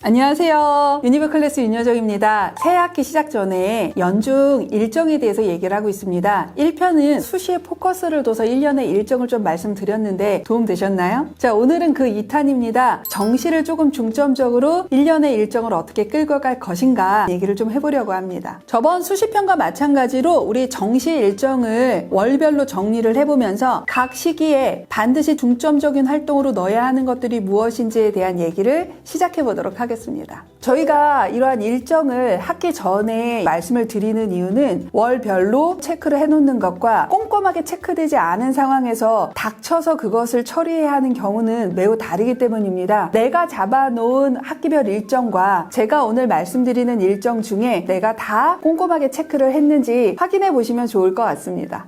안녕하세요. 유니브 클래스 윤여정입니다. 새 학기 시작 전에 연중 일정에 대해서 얘기를 하고 있습니다. 1편은 수시에 포커스를 둬서 1년의 일정을 좀 말씀드렸는데 도움 되셨나요? 자, 오늘은 그 2탄입니다. 정시를 조금 중점적으로 1년의 일정을 어떻게 끌고 갈 것인가 얘기를 좀 해보려고 합니다. 저번 수시편과 마찬가지로 우리 정시 일정을 월별로 정리를 해보면서 각 시기에 반드시 중점적인 활동으로 넣어야 하는 것들이 무엇인지에 대한 얘기를 시작해 보도록 하겠습니다. 저희가 이러한 일정을 학기 전에 말씀을 드리는 이유는 월별로 체크를 해놓는 것과 꼼꼼하게 체크되지 않은 상황에서 닥쳐서 그것을 처리해야 하는 경우는 매우 다르기 때문입니다. 내가 잡아놓은 학기별 일정과 제가 오늘 말씀드리는 일정 중에 내가 다 꼼꼼하게 체크를 했는지 확인해 보시면 좋을 것 같습니다.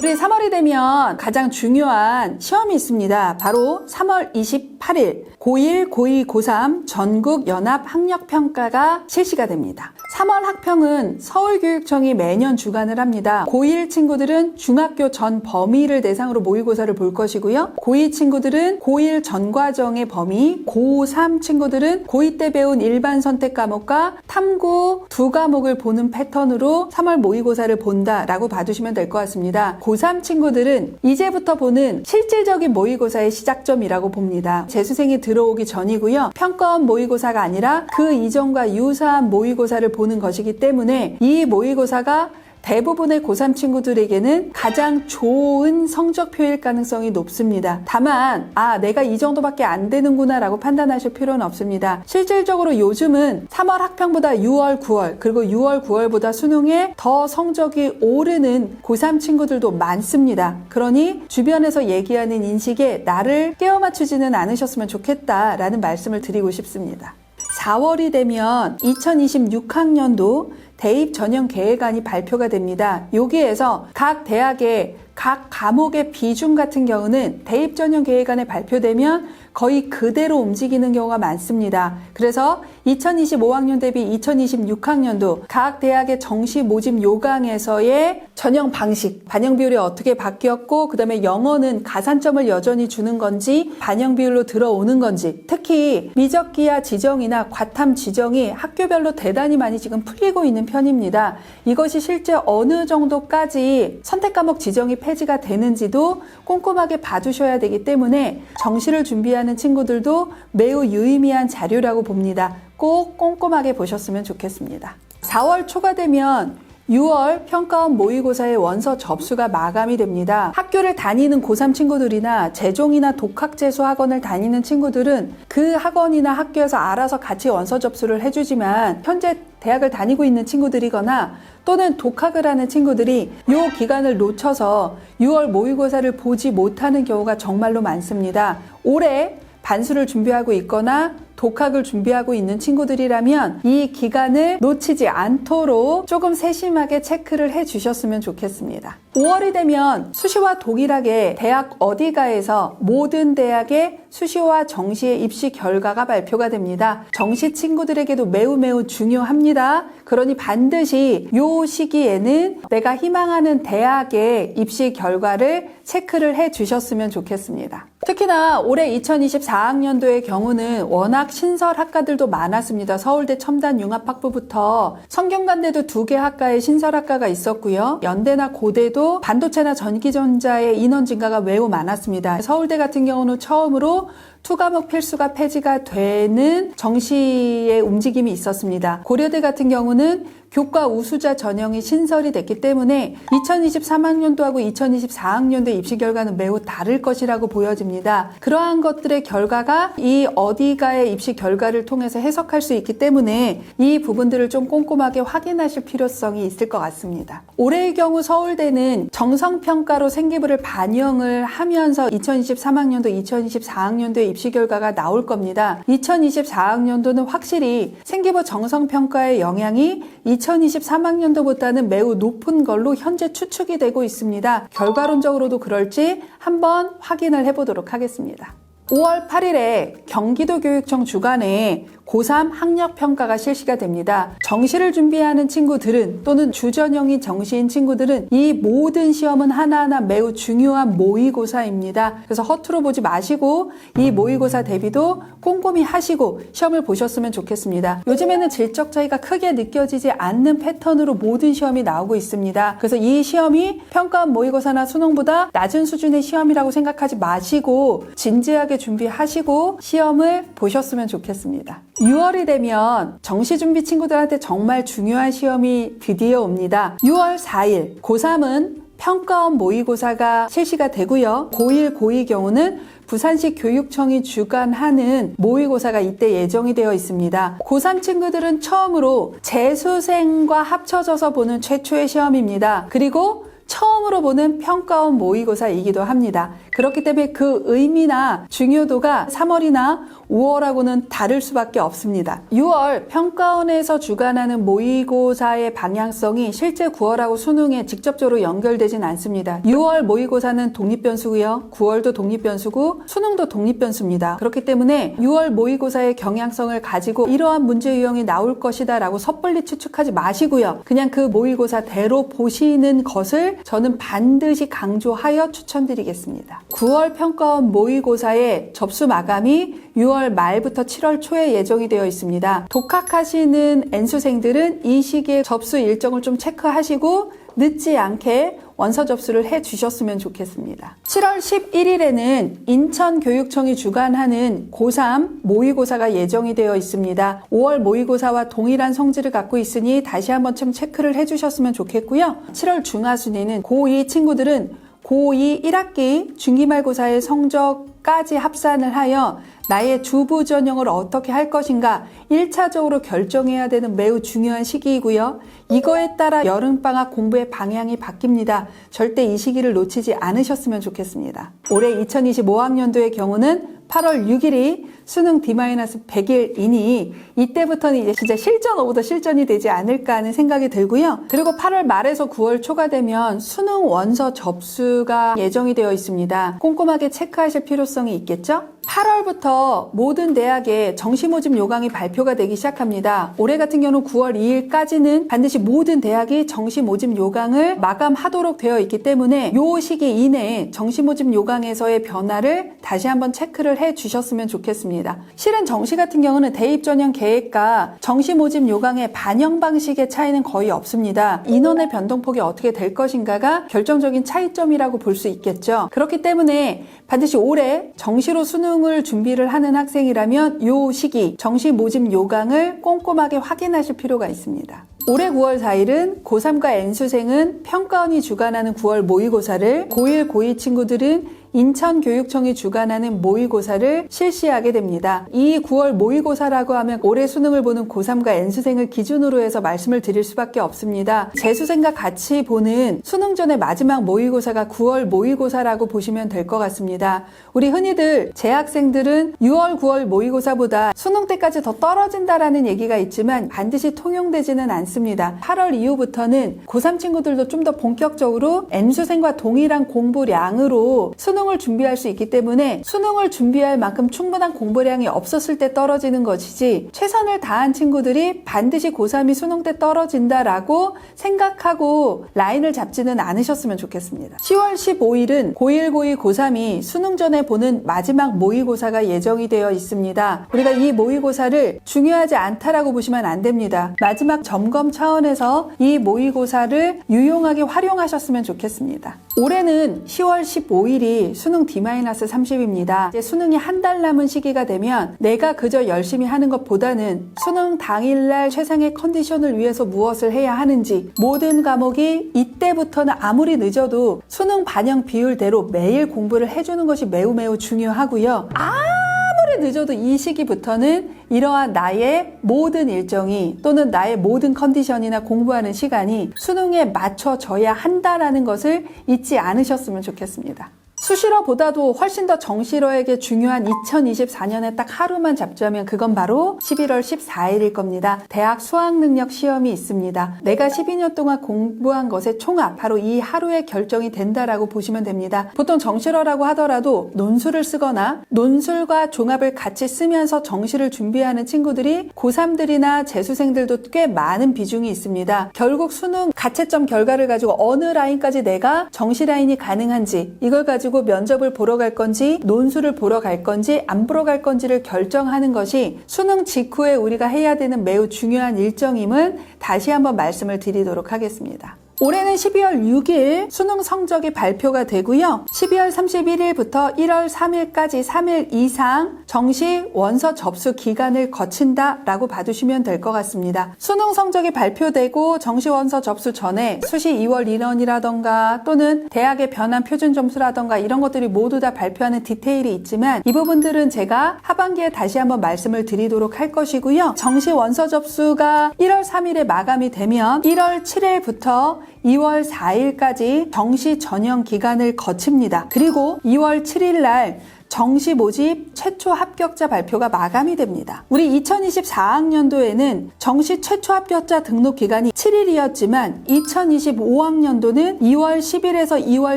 우리 3월이 되면 가장 중요한 시험이 있습니다. 바로 3월 28일 고1, 고2, 고3 전국 연합 학력 평가가 실시가 됩니다. 3월 학평은 서울교육청이 매년 주관을 합니다. 고1 친구들은 중학교 전 범위를 대상으로 모의고사를 볼 것이고요. 고2 친구들은 고1 전 과정의 범위, 고3 친구들은 고2 때 배운 일반 선택 과목과 탐구 두 과목을 보는 패턴으로 3월 모의고사를 본다라고 봐주시면 될 것 같습니다. 고3 친구들은 이제부터 보는 실질적인 모의고사의 시작점이라고 봅니다. 재수생이 들어오기 전이고요. 평가원 모의고사가 아니라 그 이전과 유사한 모의고사를 보는 것이기 때문에 이 모의고사가 대부분의 고3 친구들에게는 가장 좋은 성적표일 가능성이 높습니다. 다만, 아, 내가 이 정도밖에 안 되는구나 라고 판단하실 필요는 없습니다. 실질적으로 요즘은 3월 학평보다 6월, 9월, 그리고 6월, 9월보다 수능에 더 성적이 오르는 고3 친구들도 많습니다. 그러니 주변에서 얘기하는 인식에 나를 깨워 맞추지는 않으셨으면 좋겠다라는 말씀을 드리고 싶습니다. 4월이 되면 2026학년도 대입 전형 계획안이 발표가 됩니다. 여기에서 각 대학의 각 과목의 비중 같은 경우는 대입 전형 계획안에 발표되면 거의 그대로 움직이는 경우가 많습니다. 그래서 2025학년 대비 2026학년도 각 대학의 정시 모집 요강에서의 전형 방식, 반영 비율이 어떻게 바뀌었고, 그 다음에 영어는 가산점을 여전히 주는 건지, 반영 비율로 들어오는 건지, 특히 미적기야 지정이나 과탐 지정이 학교별로 대단히 많이 지금 풀리고 있는 편입니다. 이것이 실제 어느 정도까지 선택 과목 지정이 폐지가 되는지도 꼼꼼하게 봐주셔야 되기 때문에 정시를 준비하는 친구들도 매우 유의미한 자료라고 봅니다. 꼭 꼼꼼하게 보셨으면 좋겠습니다. 4월 초가 되면 6월 평가원 모의고사의 원서 접수가 마감이 됩니다. 학교를 다니는 고3 친구들이나 재종이나 독학재수 학원을 다니는 친구들은 그 학원이나 학교에서 알아서 같이 원서 접수를 해주지만 현재 대학을 다니고 있는 친구들이거나 또는 독학을 하는 친구들이 이 기간을 놓쳐서 6월 모의고사를 보지 못하는 경우가 정말로 많습니다. 올해 반수를 준비하고 있거나 독학을 준비하고 있는 친구들이라면 이 기간을 놓치지 않도록 조금 세심하게 체크를 해 주셨으면 좋겠습니다. 5월이 되면 수시와 동일하게 대학 어디가에서 모든 대학의 수시와 정시의 입시 결과가 발표가 됩니다. 정시 친구들에게도 매우 매우 중요합니다. 그러니 반드시 이 시기에는 내가 희망하는 대학의 입시 결과를 체크를 해 주셨으면 좋겠습니다. 특히나 올해 2024학년도의 경우는 워낙 신설 학과들도 많았습니다. 서울대 첨단융합학부부터 성균관대도 두 개 학과에 신설 학과가 있었고요. 연대나 고대도 반도체나 전기전자의 인원 증가가 매우 많았습니다. 서울대 같은 경우는 처음으로 투과목 필수가 폐지가 되는 정시의 움직임이 있었습니다. 고려대 같은 경우는 교과 우수자 전형이 신설이 됐기 때문에 2023학년도하고 2024학년도 입시 결과는 매우 다를 것이라고 보여집니다. 그러한 것들의 결과가 이 어디가의 입시 결과를 통해서 해석할 수 있기 때문에 이 부분들을 좀 꼼꼼하게 확인하실 필요성이 있을 것 같습니다. 올해의 경우 서울대는 정성평가로 생기부를 반영을 하면서 2023학년도, 2024학년도의 입시 결과가 나올 겁니다. 2024학년도는 확실히 생기부 정성평가의 영향이 2023학년도보다는 매우 높은 걸로 현재 추측이 되고 있습니다. 결과론적으로도 그럴지 한번 확인을 해보도록 하겠습니다. 5월 8일에 경기도교육청 주관에 고3 학력 평가가 실시가 됩니다. 정시를 준비하는 친구들은 또는 주전형이 정시인 친구들은 이 모든 시험은 하나하나 매우 중요한 모의고사입니다. 그래서 허투루 보지 마시고 이 모의고사 대비도 꼼꼼히 하시고 시험을 보셨으면 좋겠습니다. 요즘에는 질적 차이가 크게 느껴지지 않는 패턴으로 모든 시험이 나오고 있습니다. 그래서 이 시험이 평가원 모의고사나 수능보다 낮은 수준의 시험이라고 생각하지 마시고 진지하게 준비하시고 시험을 보셨으면 좋겠습니다. 6월이 되면 정시 준비 친구들한테 정말 중요한 시험이 드디어 옵니다. 6월 4일 고3은 평가원 모의고사가 실시가 되고요. 고1, 고2 경우는 부산시 교육청이 주관하는 모의고사가 이때 예정이 되어 있습니다. 고3 친구들은 처음으로 재수생과 합쳐져서 보는 최초의 시험입니다. 그리고 처음으로 보는 평가원 모의고사이기도 합니다. 그렇기 때문에 그 의미나 중요도가 3월이나 5월하고는 다를 수밖에 없습니다. 6월 평가원에서 주관하는 모의고사의 방향성이 실제 9월하고 수능에 직접적으로 연결되진 않습니다. 6월 모의고사는 독립변수고요. 9월도 독립변수고 수능도 독립변수입니다. 그렇기 때문에 6월 모의고사의 경향성을 가지고 이러한 문제 유형이 나올 것이다 라고 섣불리 추측하지 마시고요. 그냥 그 모의고사대로 보시는 것을 저는 반드시 강조하여 추천드리겠습니다. 9월 평가원 모의고사의 접수 마감이 6월 말부터 7월 초에 예정이 되어 있습니다. 독학하시는 N수생들은 이 시기에 접수 일정을 좀 체크하시고 늦지 않게 원서 접수를 해 주셨으면 좋겠습니다. 7월 11일에는 인천교육청이 주관하는 고3 모의고사가 예정이 되어 있습니다. 5월 모의고사와 동일한 성질을 갖고 있으니 다시 한번 좀 체크를 해 주셨으면 좋겠고요. 7월 중하순위는 고2 친구들은 고2 1학기 중기말고사의 성적까지 합산을 하여 나의 주부 전형을 어떻게 할 것인가 1차적으로 결정해야 되는 매우 중요한 시기이고요. 이거에 따라 여름방학 공부의 방향이 바뀝니다. 절대 이 시기를 놓치지 않으셨으면 좋겠습니다. 올해 2025학년도의 경우는 8월 6일이 수능 D-100일이니 이때부터는 이제 진짜 실전 오보다 실전이 되지 않을까 하는 생각이 들고요. 그리고 8월 말에서 9월 초가 되면 수능 원서 접수가 예정이 되어 있습니다. 꼼꼼하게 체크하실 필요성이 있겠죠? 8월부터 모든 대학의 정시 모집 요강이 발표가 되기 시작합니다. 올해 같은 경우는 9월 2일까지는 반드시 모든 대학이 정시 모집 요강을 마감하도록 되어 있기 때문에 요 시기 이내에 정시 모집 요강에서의 변화를 다시 한번 체크를 해 주셨으면 좋겠습니다. 실은 정시 같은 경우는 대입 전형 계획과 정시 모집 요강의 반영 방식의 차이는 거의 없습니다. 인원의 변동폭이 어떻게 될 것인가가 결정적인 차이점이라고 볼 수 있겠죠. 그렇기 때문에 반드시 올해 정시로 수능을 준비를 하는 학생이라면 요 시기 정시 모집 요강을 꼼꼼하게 확인하실 필요가 있습니다. 올해 9월 4일은 고3과 N수생은 평가원이 주관하는 9월 모의고사를 고1, 고2 친구들은 인천교육청이 주관하는 모의고사를 실시하게 됩니다. 이 9월 모의고사라고 하면 올해 수능을 보는 고3과 N수생을 기준으로 해서 말씀을 드릴 수밖에 없습니다. 재수생과 같이 보는 수능 전의 마지막 모의고사가 9월 모의고사라고 보시면 될 것 같습니다. 우리 흔히들 재학생들은 6월, 9월 모의고사보다 수능 때까지 더 떨어진다라는 얘기가 있지만 반드시 통용되지는 않습니다. 8월 이후부터는 고3 친구들도 좀 더 본격적으로 N수생과 동일한 공부량으로 수능 을 준비할 수 있기 때문에 수능을 준비할 만큼 충분한 공부량이 없었을 때 떨어지는 것이지 최선을 다한 친구들이 반드시 고3이 수능 때 떨어진다라고 생각하고 라인을 잡지는 않으셨으면 좋겠습니다. 10월 15일은 고1, 고2, 고3이 수능 전에 보는 마지막 모의고사가 예정이 되어 있습니다. 우리가 이 모의고사를 중요하지 않다라고 보시면 안 됩니다. 마지막 점검 차원에서 이 모의고사를 유용하게 활용하셨으면 좋겠습니다. 올해는 10월 15일이 수능 D-30입니다. 이제 수능이 한 달 남은 시기가 되면 내가 그저 열심히 하는 것보다는 수능 당일날 최상의 컨디션을 위해서 무엇을 해야 하는지 모든 과목이 이때부터는 아무리 늦어도 수능 반영 비율대로 매일 공부를 해주는 것이 매우 매우 중요하고요. 아무리 늦어도 이 시기부터는 이러한 나의 모든 일정이 또는 나의 모든 컨디션이나 공부하는 시간이 수능에 맞춰져야 한다라는 것을 잊지 않으셨으면 좋겠습니다. 수시러보다도 훨씬 더 정시러에게 중요한 2024년에 딱 하루만 잡자면 그건 바로 11월 14일일 겁니다. 대학 수학능력 시험이 있습니다. 내가 12년 동안 공부한 것의 총합, 바로 이 하루에 결정이 된다라고 보시면 됩니다. 보통 정시러라고 하더라도 논술을 쓰거나 논술과 종합을 같이 쓰면서 정시를 준비하는 친구들이 고3들이나 재수생들도 꽤 많은 비중이 있습니다. 결국 수능 가채점 결과를 가지고 어느 라인까지 내가 정시 라인이 가능한지 이걸 가지고 면접을 보러 갈 건지 논술을 보러 갈 건지 안 보러 갈 건지를 결정하는 것이 수능 직후에 우리가 해야 되는 매우 중요한 일정임을 다시 한번 말씀을 드리도록 하겠습니다. 올해는 12월 6일 수능 성적이 발표가 되고요. 12월 31일부터 1월 3일까지 3일 이상 정시 원서 접수 기간을 거친다라고 봐두시면 될 것 같습니다. 수능 성적이 발표되고 정시 원서 접수 전에 수시 2월 인원이라던가 또는 대학의 변환 표준 점수라던가 이런 것들이 모두 다 발표하는 디테일이 있지만 이 부분들은 제가 하반기에 다시 한번 말씀을 드리도록 할 것이고요. 정시 원서 접수가 1월 3일에 마감이 되면 1월 7일부터 2월 4일까지 정시 전형 기간을 거칩니다. 그리고 2월 7일 날 정시 모집 최초 합격자 발표가 마감이 됩니다. 우리 2024학년도에는 정시 최초 합격자 등록 기간이 7일이었지만 2025학년도는 2월 10일에서 2월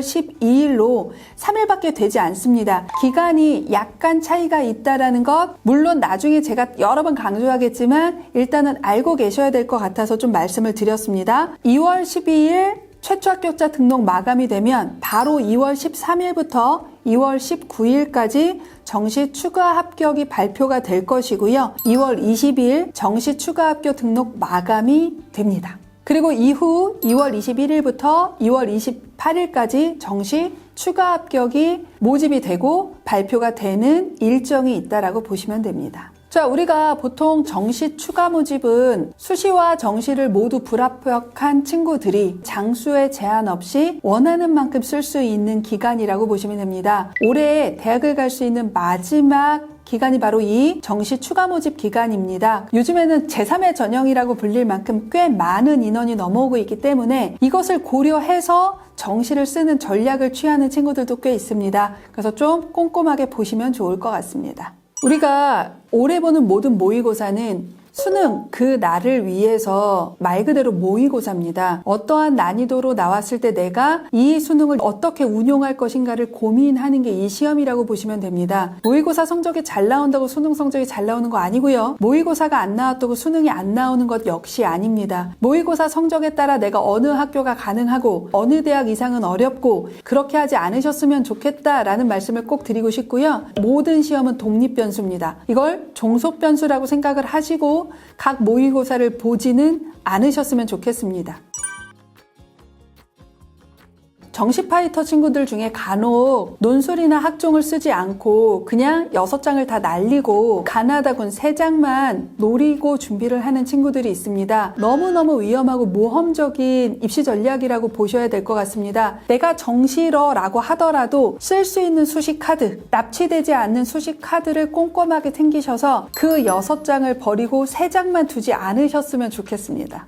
12일로 3일밖에 되지 않습니다. 기간이 약간 차이가 있다라는 것 물론 나중에 제가 여러 번 강조하겠지만 일단은 알고 계셔야 될 것 같아서 좀 말씀을 드렸습니다. 2월 12일 최초 합격자 등록 마감이 되면 바로 2월 13일부터 2월 19일까지 정시 추가 합격이 발표가 될 것이고요. 2월 20일 정시 추가 합격 등록 마감이 됩니다. 그리고 이후 2월 21일부터 2월 28일까지 정시 추가 합격이 모집이 되고 발표가 되는 일정이 있다라고 보시면 됩니다. 자, 우리가 보통 정시 추가 모집은 수시와 정시를 모두 불합격한 친구들이 장수의 제한 없이 원하는 만큼 쓸 수 있는 기간이라고 보시면 됩니다. 올해 대학을 갈 수 있는 마지막 기간이 바로 이 정시 추가 모집 기간입니다. 요즘에는 제3의 전형이라고 불릴 만큼 꽤 많은 인원이 넘어오고 있기 때문에 이것을 고려해서 정시를 쓰는 전략을 취하는 친구들도 꽤 있습니다. 그래서 좀 꼼꼼하게 보시면 좋을 것 같습니다. 우리가 올해 보는 모든 모의고사는 수능 그 날을 위해서 말 그대로 모의고사입니다. 어떠한 난이도로 나왔을 때 내가 이 수능을 어떻게 운용할 것인가를 고민하는 게 이 시험이라고 보시면 됩니다. 모의고사 성적이 잘 나온다고 수능 성적이 잘 나오는 거 아니고요. 모의고사가 안 나왔다고 수능이 안 나오는 것 역시 아닙니다. 모의고사 성적에 따라 내가 어느 학교가 가능하고 어느 대학 이상은 어렵고 그렇게 하지 않으셨으면 좋겠다라는 말씀을 꼭 드리고 싶고요. 모든 시험은 독립 변수입니다. 이걸 종속 변수라고 생각을 하시고 각 모의고사를 보지는 않으셨으면 좋겠습니다. 정시 파이터 친구들 중에 간혹 논술이나 학종을 쓰지 않고 그냥 여섯 장을 다 날리고 가나다군 세 장만 노리고 준비를 하는 친구들이 있습니다. 너무너무 위험하고 모험적인 입시 전략이라고 보셔야 될 것 같습니다. 내가 정시러라고 하더라도 쓸 수 있는 수식 카드, 납치되지 않는 수식 카드를 꼼꼼하게 챙기셔서 그 여섯 장을 버리고 세 장만 두지 않으셨으면 좋겠습니다.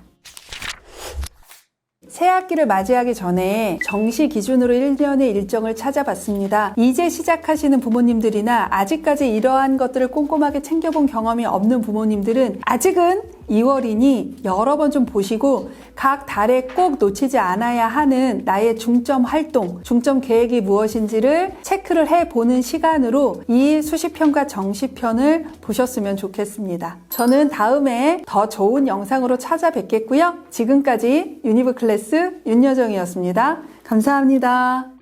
새 학기를 맞이하기 전에 정시 기준으로 1년의 일정을 찾아봤습니다. 이제 시작하시는 부모님들이나 아직까지 이러한 것들을 꼼꼼하게 챙겨본 경험이 없는 부모님들은 아직은 2월이니 여러 번 좀 보시고 각 달에 꼭 놓치지 않아야 하는 나의 중점 활동, 중점 계획이 무엇인지를 체크를 해 보는 시간으로 이 수시편과 정시편을 보셨으면 좋겠습니다. 저는 다음에 더 좋은 영상으로 찾아뵙겠고요. 지금까지 유니브 클래스 윤여정이었습니다. 감사합니다.